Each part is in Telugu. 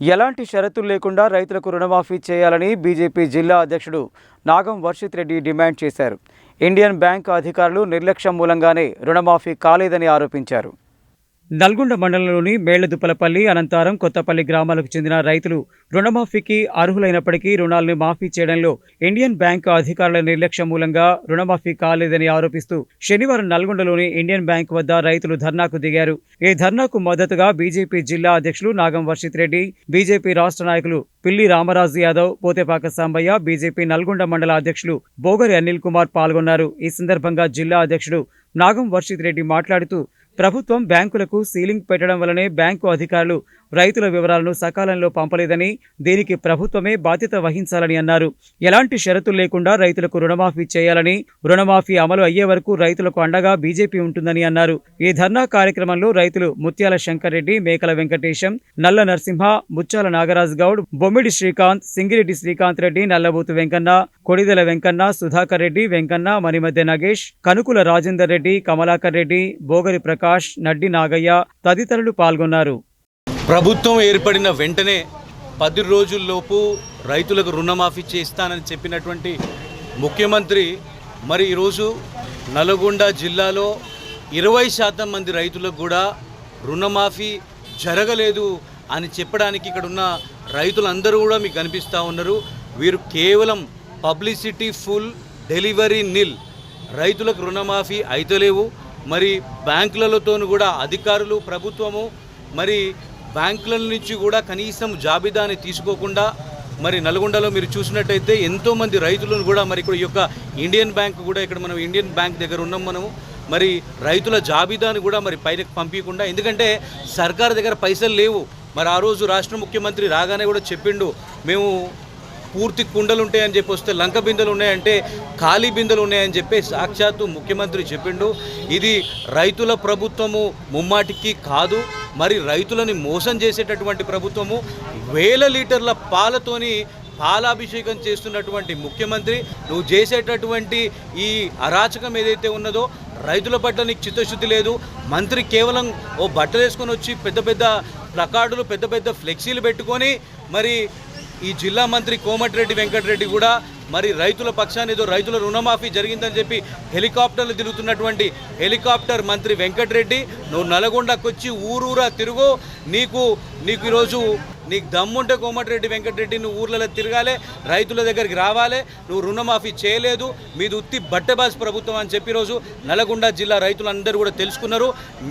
ఎలాంటి షరతులు లేకుండా రైతులకు రుణమాఫీ చేయాలని బీజేపీ జిల్లా అధ్యక్షుడు నాగం వర్షిత్ రెడ్డి డిమాండ్ చేశారు. ఇండియన్ బ్యాంక్ అధికారులు నిర్లక్ష్యం మూలంగానే రుణమాఫీ కాలేదని ఆరోపించారు. నల్గొండ మండలంలోని మేళ్ళదుప్పలపల్లి అనంతరం కొత్తపల్లి గ్రామాలకు చెందిన రైతులు రుణమాఫీకి అర్హులైనప్పటికీ రుణాలను మాఫీ చేయడంలో ఇండియన్ బ్యాంక్ అధికారుల నిర్లక్ష్యం మూలంగా రుణమాఫీ కాలేదని ఆరోపిస్తూ శనివారం నల్గొండలోని ఇండియన్ బ్యాంక్ వద్ద రైతులు ధర్నాకు దిగారు. ఈ ధర్నాకు మద్దతుగా బీజేపీ జిల్లా అధ్యక్షులు నాగం వర్షిత్ రెడ్డి బీజేపీ రాష్ట్ర నాయకులు పిల్లి రామరాజు యాదవ్ పోతేపాక సాంబయ్య బీజేపీ నల్గొండ మండల అధ్యక్షులు బోగరి అనిల్ కుమార్ పాల్గొన్నారు. ఈ సందర్భంగా జిల్లా అధ్యక్షుడు నాగం వర్షిత్ రెడ్డి మాట్లాడుతూ ప్రభుత్వం బ్యాంకులకు సీలింగ్ పెట్టడం వల్లనే బ్యాంకు అధికారులు రైతుల వివరాలను సకాలంలో పంపలేదని దీనికి ప్రభుత్వమే బాధ్యత వహించాలని అన్నారు. ఎలాంటి షరతులు లేకుండా రైతులకు రుణమాఫీ చేయాలని రుణమాఫీ అమలు అయ్యే వరకు రైతులకు అండగా బీజేపీ ఉంటుందని అన్నారు. ఈ ధర్నా కార్యక్రమంలో రైతులు ముత్యాల శంకర్ రెడ్డి మేకల వెంకటేశం నల్ల నరసింహ ముత్యాల నాగరాజ్ గౌడ్ బొమ్మిడి శ్రీకాంత్ సింగిరెడ్డి శ్రీకాంత్ రెడ్డి నల్లబూతు వెంకన్న కొడిదెల వెంకన్న సుధాకర్ రెడ్డి వెంకన్న మణిమధ్య నగేష్ కనుకుల రాజేందర్ రెడ్డి కమలాకర్ రెడ్డి బోగరి ప్రకాష్ నడ్డి నాగయ్య తదితరులు పాల్గొన్నారు. ప్రభుత్వం ఏర్పడిన వెంటనే పది రోజుల్లోపు రైతులకు రుణమాఫీ చేస్తానని చెప్పినటువంటి ముఖ్యమంత్రి మరి ఈరోజు నల్గొండ జిల్లాలో ఇరవై శాతం మంది రైతులకు కూడా రుణమాఫీ జరగలేదు అని చెప్పడానికి ఇక్కడ ఉన్న రైతులందరూ కూడా మీకు కనిపిస్తూ ఉన్నారు. వీరు కేవలం పబ్లిసిటీ ఫుల్ డెలివరీ నిల్ రైతులకు రుణమాఫీ అయితలేవు మరి బ్యాంకులతో కూడా అధికారులు ప్రభుత్వము మరి బ్యాంకుల నుంచి కూడా కనీసం జాబితాని తీసుకోకుండా మరి నల్గొండలో మీరు చూసినట్టయితే ఎంతోమంది రైతులను కూడా మరి ఇక్కడ ఈ యొక్క ఇండియన్ బ్యాంక్ కూడా ఇక్కడ మనం ఇండియన్ బ్యాంక్ దగ్గర ఉన్నాం మనము. మరి రైతుల జాబితాను కూడా మరి పైనకు పంపించకుండా ఎందుకంటే సర్కార్ దగ్గర పైసలు లేవు. మరి ఆ రోజు రాష్ట్ర ముఖ్యమంత్రి రాగానే కూడా చెప్పిండు. మేము పూర్తి కుండలు ఉంటాయని చెప్పి వస్తే లంక బిందెలు ఉన్నాయంటే ఖాళీ బిందెలు ఉన్నాయని చెప్పి సాక్షాత్తు ముఖ్యమంత్రి చెప్పిండు. ఇది రైతుల ప్రభుత్వము ముమ్మాటికి కాదు మరి రైతులని మోసం చేసేటటువంటి ప్రభుత్వము. వేల లీటర్ల పాలతోని పాలాభిషేకం చేస్తున్నటువంటి ముఖ్యమంత్రి నువ్వు చేసేటటువంటి ఈ అరాచకం ఏదైతే ఉన్నదో రైతుల పట్ల నీకు చిత్తశుద్ధి లేదు. మంత్రి కేవలం ఓ బట్టలు వేసుకొని వచ్చి పెద్ద పెద్ద ప్లకార్డులు పెద్ద పెద్ద ఫ్లెక్సీలు పెట్టుకొని మరి ఈ జిల్లా మంత్రి కోమటిరెడ్డి వెంకటరెడ్డి కూడా మరి రైతుల పక్షాన్ని ఏదో రైతుల రుణమాఫీ జరిగిందని చెప్పి హెలికాప్టర్లు తిరుగుతున్నటువంటి హెలికాప్టర్ మంత్రి వెంకటరెడ్డి. నువ్వు నల్గొండకు వచ్చి ఊరూరా తిరుగు. నీకు నీకు ఈరోజు నీకు దమ్ముంటే కోమటిరెడ్డి వెంకటరెడ్డి నువ్వు ఊర్లలో తిరగాలి రైతుల దగ్గరికి రావాలి నువ్వు రుణమాఫీ చేయలేదు మీది ఉత్తి బట్టబాస్ ప్రభుత్వం అని చెప్పి రోజు నల్గొండ జిల్లా రైతులందరూ కూడా తెలుసుకున్నారు.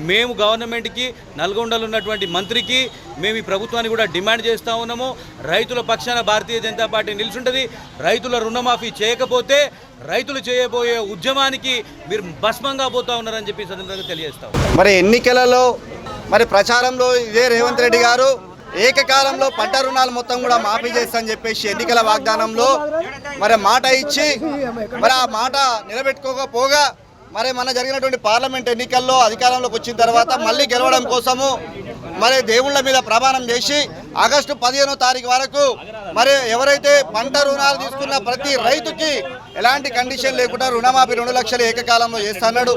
మేము గవర్నమెంట్కి నల్గొండలో ఉన్నటువంటి మంత్రికి మేము ఈ ప్రభుత్వాన్ని కూడా డిమాండ్ చేస్తూ ఉన్నాము. రైతుల పక్షాన భారతీయ జనతా పార్టీ నిలుచుంటుంది రైతుల రుణమాఫీ చేయకపోతే రైతులు చేయబోయే ఉద్యమానికి మీరు భస్మంగా పోతా ఉన్నారని చెప్పి సందర్భంగా తెలియజేస్తాం మరి ఎన్నికలలో మరి ప్రచారంలో ఇదే రేవంత్ రెడ్డి గారు ఏకకాలంలో పంట రుణాలు మొత్తం కూడా మాఫీ చేస్తామని చెప్పేసి ఎన్నికల వాగ్దానంలో మరి మాట ఇచ్చి మరి ఆ మాట నిలబెట్టుకోకపోగా మరి మన జరిగినటువంటి పార్లమెంట్ ఎన్నికల్లో అధికారంలోకి వచ్చిన తర్వాత మళ్ళీ గెలవడం కోసము మరి దేవుళ్ళ మీద ప్రమాణం చేసి ఆగస్టు పదిహేనో తారీఖు వరకు మరి ఎవరైతే పంట రుణాలు తీసుకున్న ప్రతి రైతుకి ఎలాంటి కండిషన్ లేకుండా రుణమాఫీ రెండు లక్షలు ఏకకాలంలో చేస్తున్నాడు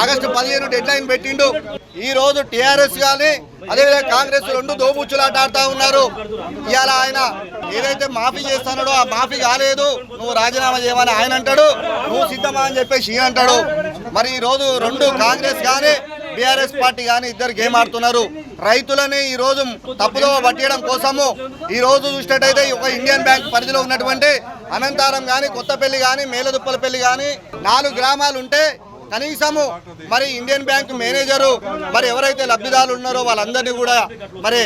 ఆగస్టు పదిహేను డెడ్ లైన్ పెట్టిండు. ఈ రోజు టిఆర్ఎస్ కానీ అదేవిధంగా కాంగ్రెస్ రెండు దోబుచ్చులాట ఆడుతూ ఉన్నారు. ఇవాళ ఆయన ఏదైతే మాఫీ చేస్తున్నాడో ఆ మాఫీ కాలేదు. నువ్వు రాజీనామా చేయమని ఆయన అంటాడు. నువ్వు సిద్ధమా అని చెప్పేసి ఈయన అంటాడు. మరి ఈ రోజు రెండు కాంగ్రెస్ కానీ బీఆర్ఎస్ పార్టీ కానీ ఇద్దరు గేమ్ ఆడుతున్నారు. రైతులని ఈ రోజు తప్పుదో పట్టియడం కోసము ఈ రోజు చూసినట్టయితే ఒక ఇండియన్ బ్యాంక్ పరిధిలో ఉన్నటువంటి అనంతారం కానీ కొత్తపల్లి కానీ మేలదుప్పలపల్లి కానీ నాలుగు గ్రామాలు ఉంటే కనీసము మరి ఇండియన్ బ్యాంక్ మేనేజరు మరి ఎవరైతే లబ్ధిదారులు ఉన్నారో వాళ్ళందరినీ కూడా మరి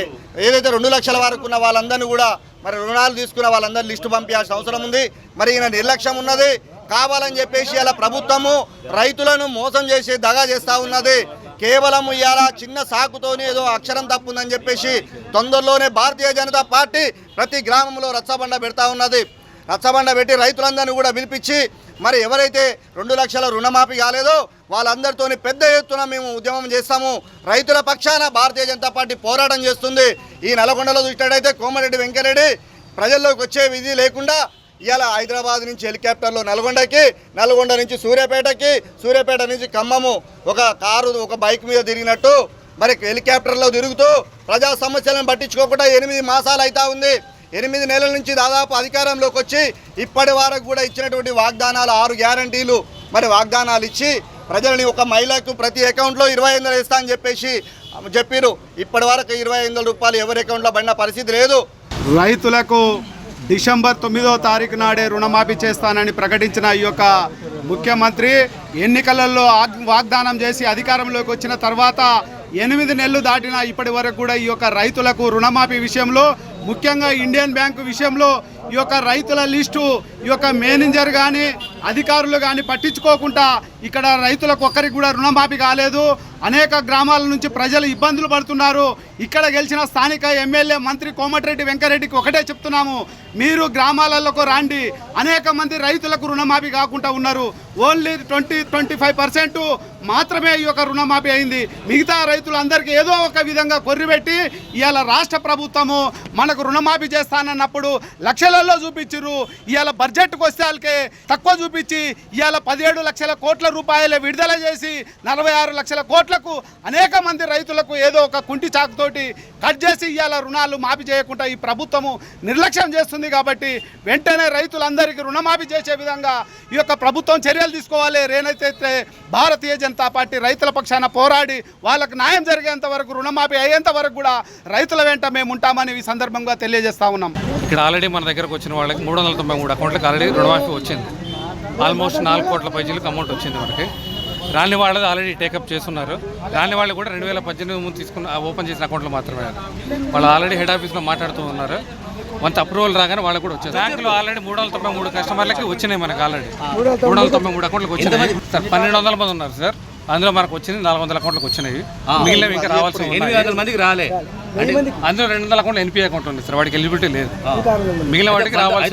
ఏదైతే రెండు లక్షల వరకు ఉన్న వాళ్ళందరినీ కూడా మరి రుణాలు తీసుకున్న వాళ్ళందరినీ లిస్టు పంపించాల్సిన అవసరం ఉంది. మరి ఈయన నిర్లక్ష్యం ఉన్నది. కావాలని చెప్పేసి అలా ప్రభుత్వము రైతులను మోసం చేసి దగా చేస్తూ ఉన్నది. కేవలం ఇవాళ చిన్న సాకుతోనే ఏదో అక్షరం తప్పుందని చెప్పేసి తొందరలోనే భారతీయ జనతా పార్టీ ప్రతి గ్రామంలో రచ్చబండ పెడతా ఉన్నది. రచ్చబండ పెట్టి రైతులందరినీ కూడా పిలిపించి మరి ఎవరైతే రెండు లక్షల రుణమాఫీ కాలేదో వాళ్ళందరితోని పెద్ద ఎత్తున మేము ఉద్యమం చేస్తాము. రైతుల పక్షాన భారతీయ జనతా పార్టీ పోరాటం చేస్తుంది. ఈ నల్గొండలో చూసినట్టయితే కోమరెడ్డి వెంకరెడ్డి ప్రజల్లోకి వచ్చే విధి లేకుండా ఇలా హైదరాబాద్ నుంచి హెలికాప్టర్లో నల్గొండకి నల్గొండ నుంచి సూర్యాపేటకి సూర్యాపేట నుంచి ఖమ్మము ఒక కారు ఒక బైక్ మీద తిరిగినట్టు మరి హెలికాప్టర్లో తిరుగుతూ ప్రజా సమస్యలను పట్టించుకోకుండా ఎనిమిది మాసాలు అవుతా ఉంది. ఎనిమిది నెలల నుంచి దాదాపు అధికారంలోకి వచ్చి ఇప్పటి వరకు కూడా ఇచ్చినటువంటి వాగ్దానాలు ఆరు గ్యారంటీలు మరి వాగ్దానాలు ఇచ్చి ప్రజలని ఒక మహిళకు ప్రతి అకౌంట్లో ఇరవై ఐదు ఇస్తా అని చెప్పేసి చెప్పారు. ఇప్పటి వరకు ఇరవై ఐదు రూపాయలు ఎవరి అకౌంట్లో పడిన పరిస్థితి లేదు. రైతులకు డిసెంబర్ తొమ్మిదో తారీఖు నాడే రుణమాఫీ చేస్తానని ప్రకటించిన ఈ యొక్క ముఖ్యమంత్రి ఎన్నికలలో ఆగ్- వాగ్దానం చేసి అధికారంలోకి వచ్చిన తర్వాత ఎనిమిది నెలలు దాటిన ఇప్పటి వరకు కూడా ఈ యొక్క రైతులకు రుణమాఫీ విషయంలో ముఖ్యంగా ఇండియన్ బ్యాంకు విషయంలో ఈ యొక్క రైతుల లిస్టు ఈ యొక్క మేనేజర్ కానీ అధికారులు కానీ పట్టించుకోకుండా ఇక్కడ రైతులకు ఒక్కరికి కూడా రుణమాఫీ కాలేదు. అనేక గ్రామాల నుంచి ప్రజలు ఇబ్బందులు పడుతున్నారు. ఇక్కడ గెలిచిన స్థానిక ఎమ్మెల్యే మంత్రి కోమటిరెడ్డి వెంకరెడ్డికి ఒకటే చెప్తున్నాము. మీరు గ్రామాలకు రాండి. అనేక మంది రైతులకు రుణమాఫీ కాకుండా ఉన్నారు. Only twenty twenty five percent మాత్రమే ఈ యొక్క రుణమాఫీ అయింది. మిగతా రైతులందరికీ ఏదో ఒక విధంగా కొర్రిపెట్టి ఇవాళ రాష్ట్ర ప్రభుత్వము మనకు రుణమాఫీ చేస్తానన్నప్పుడు లక్షలలో చూపించారు ఇవాళ బడ్జెట్కి వస్తే వాళ్ళకే తక్కువ చూపించి ఇవాళ పదిహేడు లక్షల కోట్ల రూపాయలు విడుదల చేసి నలభై ఆరు లక్షల కోట్లకు అనేక మంది రైతులకు ఏదో ఒక కుంటి చాకుతోటి కట్ చేసి ఇవాళ రుణాలు మాఫీ చేయకుండా ఈ ప్రభుత్వము నిర్లక్ష్యం చేస్తుంది కాబట్టి వెంటనే రైతులందరికీ రుణమాఫీ చేసే విధంగా ఈ యొక్క ప్రభుత్వం చర్యలు తీసుకోవాలి. రేనైతే భారతీయ జనతా పార్టీ రైతుల పక్షాన పోరాడి వాళ్ళకు న్యాయం జరిగేంత వరకు రుణమాఫీ అయ్యేంత వరకు కూడా రైతుల వెంట మేము ఉంటామని ఈ సందర్భంగా తెలియజేస్తా ఉన్నాం. ఇక్కడ ఆల్రెడీ మన దగ్గరకు వచ్చిన వాళ్ళకి మూడు వందల తొంభై మూడు అకౌంట్లకు ఆల్రెడీ రుణమాఫీ వచ్చింది. ఆల్మోస్ట్ నాలుగు కోట్ల పైజీలకు అమౌంట్ వచ్చింది మనకి. రాని వాళ్ళది ఆల్రెడీ టేకప్ చేస్తున్నారు. రాని వాళ్ళు కూడా రెండు వేల పద్దెనిమిది ముందు తీసుకున్న ఓపెన్ చేసిన అకౌంట్లు మాత్రమే వాళ్ళు ఆల్రెడీ హెడ్ ఆఫీస్లో మాట్లాడుతూ ఉన్నారు. కొంత అప్రూవల్ రాగానే వాళ్ళకి కూడా వచ్చారు బ్యాంకులో ఆల్రెడీ మూడు వందల తొంభై మూడు కస్టమర్లకి వచ్చినాయి మనకి ఆల్రెడీ. మూడు వందల తొంభై మూడు అకౌంట్లకు వచ్చినాయి. సార్ పన్నెండు వందల మంది ఉన్నారు సార్. అందులో మనకు వచ్చింది నాలుగు వందల అకౌంట్లకు వచ్చినాయి. మిగిలినవి ఇంకా రావాల్సి ఎనిమిది వందల మందికి రాలే. అంటే అందులో రెండు వందల అకౌంట్లు ఎన్పీ అకౌంట్ ఉంది సార్. వాడికి ఎలిజిబిలిటీ లేదు. మిగిలిన వాటికి రావాల్సి